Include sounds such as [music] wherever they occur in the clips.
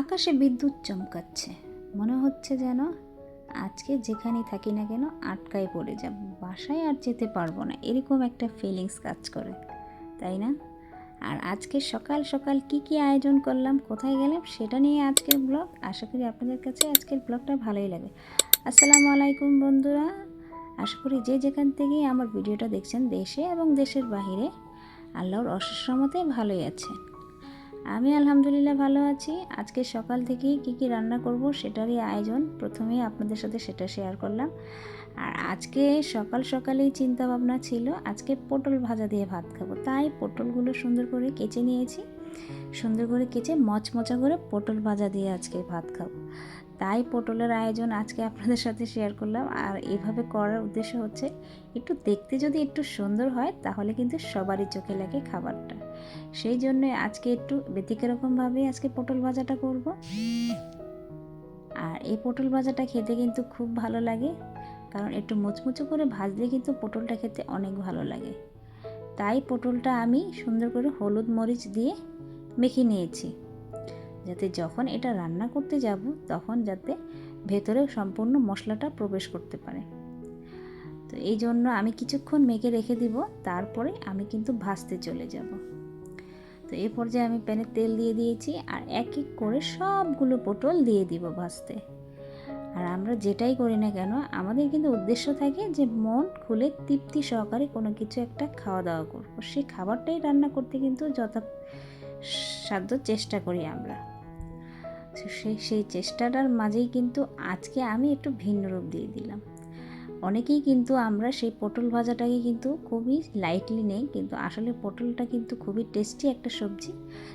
আকাশে বিদ্যুৎ চমকাচ্ছে। মনে হচ্ছে যেন আজকে যেখানেই থাকি না কেন আটকায় পড়ে যাব। বাসায় আর যেতে পারব না, এরকম একটা ফিলিংস কাজ করে, তাই না? আর আজকে সকাল সকাল কি কি আয়োজন করলাম, কোথায় গেলাম সেটা নিয়ে আজকের ব্লগ আশা করি আপনাদের কাছে আজকের ব্লগটা ভালোই লাগে। আসসালামু আলাইকুম বন্ধুরা। আশা করি যে যেখান থেকেই আমার ভিডিওটা দেখছেন, দেশে এবং দেশের বাহিরে, আল্লাহর অশেষ রহমতে ভালোই আছেন। আমি আলহামদুলিল্লাহ ভালো আছি। আজকে সকাল থেকেই কি কি রান্না করব সেটারই আয়োজন। প্রথমেই আপনাদের সাথে সেটা শেয়ার করলাম। আর আজকে সকাল সকালেই চিন্তা ভাবনা ছিল, আজকে পটল ভাজা দিয়ে ভাত খাব। তাই পটলগুলো সুন্দর করে কেচে নিয়েছি। সুন্দর করে কেচে মচমচা করে পটল ভাজা দিয়ে আজকে ভাত খাব। তাই পটলের আয়োজন আজকে আপনাদের সাথে শেয়ার করলাম। আর এভাবে করার উদ্দেশ্য হচ্ছে, একটু দেখতে যদি একটু সুন্দর হয়, তাহলে কিন্তু সবারই চোখে লাগে খাবারটা। সেই জন্য আজকে একটু ব্যতিক্রকমভাবে আজকে পটল ভাজাটা করব। আর এই পটল ভাজাটা খেতে কিন্তু খুব ভালো লাগে, কারণ একটু মুচমুচো করে ভাজলে কিন্তু পটলটা খেতে অনেক ভালো লাগে। তাই পটলটা আমি সুন্দর করে হলুদ মরিচ দিয়ে মেখে নিয়েছি। যাতে যখন এটা রান্না করতে যাব, তখন যাতে ভেতরে সম্পূর্ণ মশলাটা প্রবেশ করতে পারে। তো এই জন্য আমি কিছুক্ষণ মেখে রেখে দিব, তারপরে আমি কিন্তু ভাজতে চলে যাব। তো এই পর্যায়ে আমি প্যানে তেল দিয়ে দিয়েছি আর এক এক করে সবগুলো পটল দিয়ে দিব ভাজতে। আর আমরা যেটাই করি না কেন, আমাদের কিন্তু উদ্দেশ্য থাকে যে মন খুলে তৃপ্তি সহকারে কোনো কিছু একটা খাওয়া দাওয়া করব। সেই খাবারটাই রান্না করতে কিন্তু যথা সাধ্য চেষ্টা করি আমরা। সেই সেই চেষ্টাটার মাঝেই কিন্তু আজকে আমি একটু ভিন্ন রূপ দিয়ে দিলাম। অনেকেই কিন্তু আমরা সেই পটল ভাজাটাকে কিন্তু খুবই লাইটলি নেই, কিন্তু আসলে পটলটা কিন্তু খুবই টেস্টি একটা সবজি।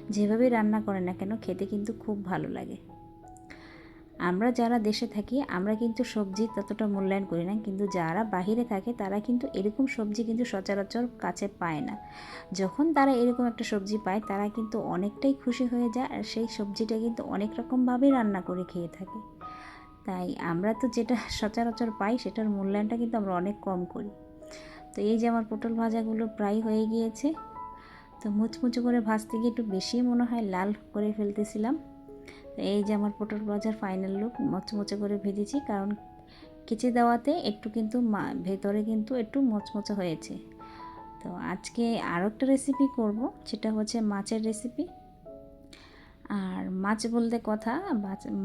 যেভাবে রান্না করে না কেন, খেতে কিন্তু খুব ভালো লাগে। আমরা যারা দেশে থাকি, আমরা কিন্তু সবজি ততটা মূল্যায়ন করি না। কিন্তু যারা বাহিরে থাকে, তারা কিন্তু এরকম সবজি কিন্তু সচরাচর কাছে পায় না। যখন তারা এরকম একটা সবজি পায়, তারা কিন্তু অনেকটাই খুশি হয়ে যায় আর সেই সবজিটা কিন্তু অনেক রকমভাবে রান্না করে খেয়ে থাকে। তাই আমরা তো যেটা সচরাচর পাই, সেটার মূল্যায়নটা কিন্তু আমরা অনেক কম করি। তো এই যে আমার পটল ভাজাগুলো প্রায় হয়ে গিয়েছে, তো মুচমুচো করে ভাজতে গিয়ে একটু বেশি মনে হয় লাল করে ফেলতেছিলাম। এই যে আমার পটল ভাজার ফাইনাল লুক মচমচে করে ভেজেছি, কারণ কেচে দেওয়াতে একটু কিন্তু ভেতরে কিন্তু একটু মচমচে হয়েছে। তো আজকে আরও একটা রেসিপি করব, সেটা হচ্ছে মাছের রেসিপি আর মাছ বলতে কথা,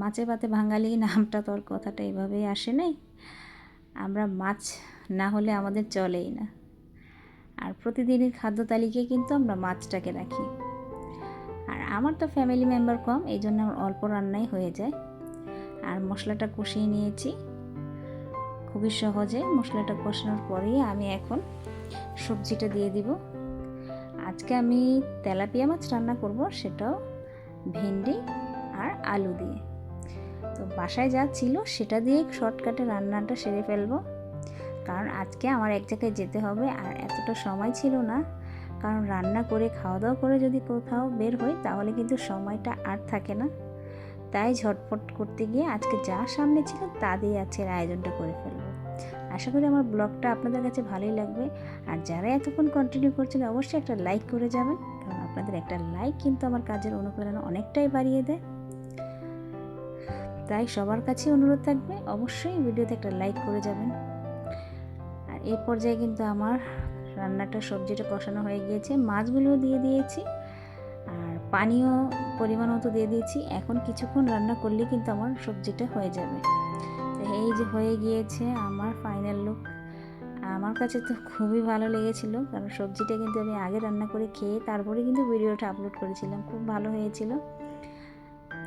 মাছে ভাতে বাঙালি নামটা তো আর কথাটা এভাবেই আসে নাই। আমরা মাছ না হলে আমাদের চলেই না। আর প্রতিদিনের খাদ্য তালিকায় কিন্তু আমরা মাছটাকে রাখি। আর আমার তো ফ্যামিলি মেম্বার কম, এই জন্য আমার অল্প রান্নাই হয়ে যায়। আর মশলাটা কষিয়ে নিয়েছি। খুবই সহজে মশলাটা কষানোর পরেই আমি এখন সবজিটা দিয়ে দিব। আজকে আমি তেলাপিয়া মাছ রান্না করব, সেটাও ভেন্ডি আর আলু দিয়ে। তো বাসায় যা ছিল সেটা দিয়ে শর্টকাটে রান্নাটা সেরে ফেলব। কারণ আজকে আমার এক জায়গায় যেতে হবে আর এতটা সময় ছিল না। কারণ রান্না করে খাওয়া দাওয়া করে যদি কোথাও বের হই, তাহলে কিন্তু সময়টা আর থাকে না। তাই ঝটপট করতে গিয়ে আজকে যা সামনে ছিল তা দিয়ে আজকের আয়োজনটা করে ফেলব। আশা করি আমার ব্লগটা আপনাদের কাছে ভালোই লাগবে। আর যারা এতক্ষণ কন্টিনিউ করছেন, অবশ্যই একটা লাইক করে যাবেন। কারণ আপনাদের একটা লাইক কিন্তু আমার কাজের অনুপ্রেরণা অনেকটাই বাড়িয়ে দেয়। তাই সবার কাছে অনুরোধ থাকবে, অবশ্যই ভিডিওতে একটা লাইক করে যাবেন। আর এই পর্যায়ে কিন্তু আমার রান্নাটা সবজিটা কষানো হয়ে গিয়েছে। মাছগুলোও দিয়ে দিয়েছি আর পানীয় পরিমাণ মতো দিয়ে দিয়েছি। এখন কিছুক্ষণ রান্না করলে কিন্তু আমার সবজিটা হয়ে যাবে। এই যে হয়ে গিয়েছে আমার ফাইনাল লুক আমার কাছে তো খুবই ভালো লেগেছিল কারণ সবজিটা কিন্তু আমি আগে রান্না করে খেয়ে তারপরে কিন্তু ভিডিওটা আপলোড করেছিলাম। খুব ভালো হয়েছিল।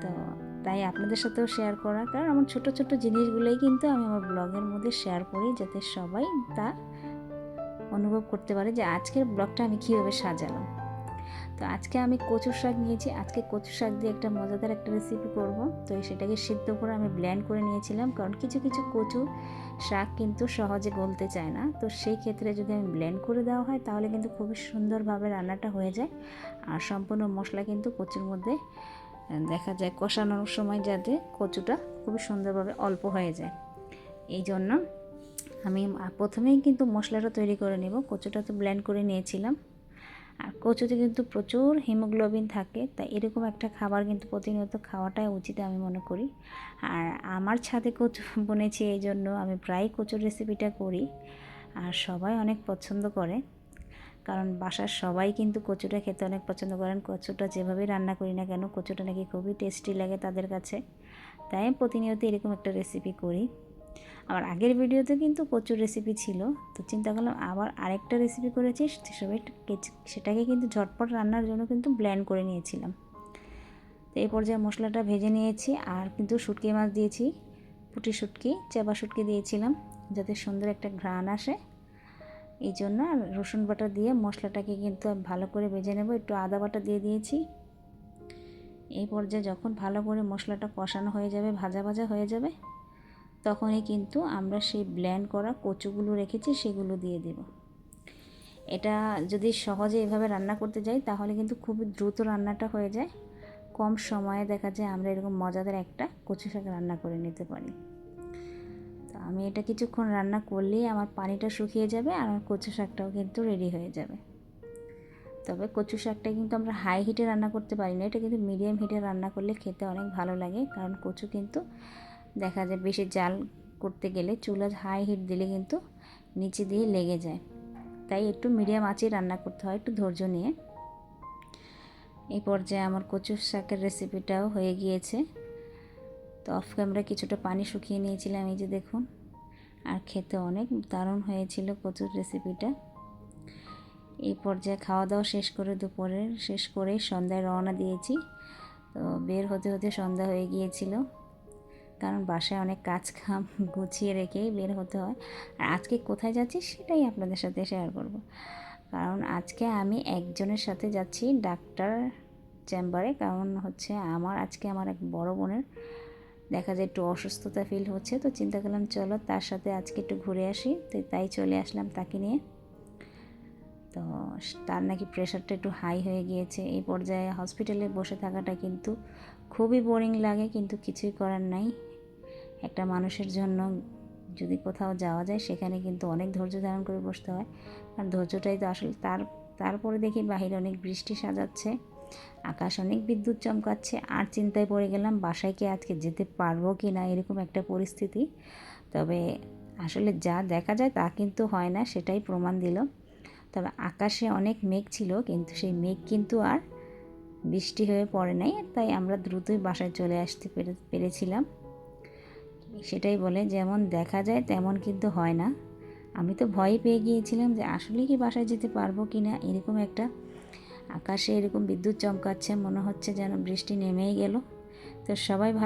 তো তাই আপনাদের সাথেও শেয়ার করা। কারণ আমার ছোট ছোট জিনিসগুলোই কিন্তু আমি আমার ব্লগের মধ্যে শেয়ার করি যাতে সবাই তা অনুভব করতে পারে যে আজকের ব্লগটা আমি কীভাবে সাজালাম। তো আজকে আমি কচুর শাক নিয়েছি। আজকে কচুর শাক দিয়ে একটা মজাদার একটা রেসিপি করব। তো সেটাকে সিদ্ধ করে আমি ব্ল্যান্ড করে নিয়েছিলাম। কারণ কিছু কিছু কচু শাক কিন্তু সহজে গলতে চায় না। তো সেই ক্ষেত্রে যদি আমি ব্ল্যান্ড করে দেওয়া হয়, তাহলে কিন্তু খুবই সুন্দরভাবে রান্নাটা হয়ে যায়। আর সম্পূর্ণ মশলা কিন্তু কচুর মধ্যে দেখা যায় কষানোর সময় যাতে কচুটা খুবই সুন্দরভাবে অল্প হয়ে যায়। এই জন্য আমি প্রথমেই কিন্তু মশলাটা তৈরি করে নেব। কচুটা তো ব্ল্যান্ড করে নিয়েছিলাম। আর কচুতে কিন্তু প্রচুর হিমোগ্লোবিন থাকে, তাই এরকম একটা খাবার কিন্তু প্রতিনিয়ত খাওয়াটাই উচিত আমি মনে করি। আর আমার ছাদে কচু [laughs] বনেছি এই জন্য আমি প্রায় কচুর রেসিপিটা করি, আর সবাই অনেক পছন্দ করে। কারণ বাসার সবাই কিন্তু কচুটা খেতে অনেক পছন্দ করেন। কচুটা যেভাবেই রান্না করি না কেন, কচুটা নাকি খুবই টেস্টি লাগে তাদের কাছে। তাই প্রতিনিয়ত এরকম একটা রেসিপি করি। আমার আগের ভিডিওতে কিন্তু প্রচুর রেসিপি ছিল, তো চিন্তা করলাম আবার আরেকটা রেসিপি করেছি, সেসব সেটাকে কিন্তু ঝটপট রান্নার জন্য কিন্তু ব্ল্যান্ড করে নিয়েছিলাম। তো এই পর্যায়ে মশলাটা ভেজে নিয়েছি আর কিন্তু শুটকি মাছ দিয়েছি, পুটি শুটকি চেপা শুটকি দিয়েছিলাম যাতে সুন্দর একটা ঘ্রাণ আসে। এই জন্য রসুন বাটা দিয়ে মশলাটাকে কিন্তু ভালো করে ভেজে নেব, একটু আদা বাটা দিয়ে দিয়েছি। এই পর্যায়ে যখন ভালো করে মশলাটা কষানো হয়ে যাবে, ভাজা ভাজা হয়ে যাবে তখনই কিন্তু আমরা সেই ব্ল্যান্ড করা কচুগুলো রেখেছি, সেগুলো দিয়ে দেব। এটা যদি সহজে এভাবে রান্না করতে যাই, তাহলে কিন্তু খুবই দ্রুত রান্নাটা হয়ে যায়। কম সময়ে দেখা যায় আমরা এরকম মজাদার একটা কচু শাক রান্না করে নিতে পারি। তো আমি এটা কিছুক্ষণ রান্না করলেই আমার পানিটা শুকিয়ে যাবে আর আমার কচু শাকটাও কিন্তু রেডি হয়ে যাবে। তবে কচু শাকটা কিন্তু আমরা হাই হিটে রান্না করতে পারি না, এটা কিন্তু মিডিয়াম হিটে রান্না করলে খেতে অনেক ভালো লাগে, কারণ কচু কিন্তু দেখা যায় বেশি জাল করতে গেলে চুলা হাই হিট দিলে কিন্তু নিচে দিয়ে লেগে যায়। তাই একটু মিডিয়াম আঁচে রান্না করতে হয়, একটু ধৈর্য নিয়ে। এই পর্যায়ে আমার কচু শাকের রেসিপিটাও হয়ে গিয়েছে। তো অফ ক্যামেরা কিছুটা পানি শুকিয়ে নিয়েছিলাম, এই যে দেখুন। আর খেতে অনেক দারুণ হয়েছিল কচুর রেসিপিটা এই পর্যায়ে খাওয়া দাওয়া শেষ করে দুপুরের, শেষ করে সন্ধ্যায় রওনা দিয়েছি। তো বের হতে হতে সন্ধ্যা হয়ে গিয়েছিল। কারণ বাসায় অনেক কাজ কাম [laughs] গুছিয়ে রেখেই বের হতে হয়। আর আজকে কোথায় যাচ্ছি সেটাই আপনাদের সাথে শেয়ার করব। কারণ আজকে আমি একজনের সাথে যাচ্ছি ডাক্তার চেম্বারে কারণ হচ্ছে আমার, আজকে আমার এক বড় বোনের দেখা যায় একটু অসুস্থতা ফিল হচ্ছে। তো চিন্তা করলাম চলো তার সাথে আজকে একটু ঘুরে আসি। তো তাই চলে আসলাম তাকে নিয়ে। তো তার নাকি প্রেশারটা একটু হাই হয়ে গিয়েছে। এই পর্যায়ে হসপিটালে বসে থাকাটা কিন্তু খুবই বোরিং লাগে কিন্তু কিছুই করার নাই। একটা মানুষের জন্য যদি কোথাও যাওয়া যায়, সেখানে কিন্তু অনেক ধৈর্য ধারণ করে বসতে হয়। কারণ ধৈর্যটাই তো আসলে। তার, তারপরে দেখি বাহিরে অনেক বৃষ্টি সাজাচ্ছে, আকাশ অনেক বিদ্যুৎ চমকাচ্ছে, আর চিন্তায় পড়ে গেলাম, বাসায় কি আজকে যেতে পারব কি না এরকম একটা পরিস্থিতি। তবে আসলে যা দেখা যায় তা কিন্তু হয় না, সেটাই প্রমাণ দিল। তবে আকাশে অনেক মেঘ ছিল, কিন্তু সেই মেঘ কিন্তু আর বৃষ্টি হয়ে পড়ে নাই, তাই আমরা দ্রুতই বাসায় চলে আসতে পেরে, পেরেছিলাম। সেটাই বলে, যেমন দেখা যায়, তেমন কিন্তু হয় না। আমি তো ভয় পেয়ে গিয়েছিলাম যে, আসলে কি বাসায় যেতে পারব কি না? এরকম একটা আকাশে এরকম বিদ্যুৎ চমকাচ্ছে, মনে হচ্ছে যেন বৃষ্টি নেমেই গেল। তো সবাই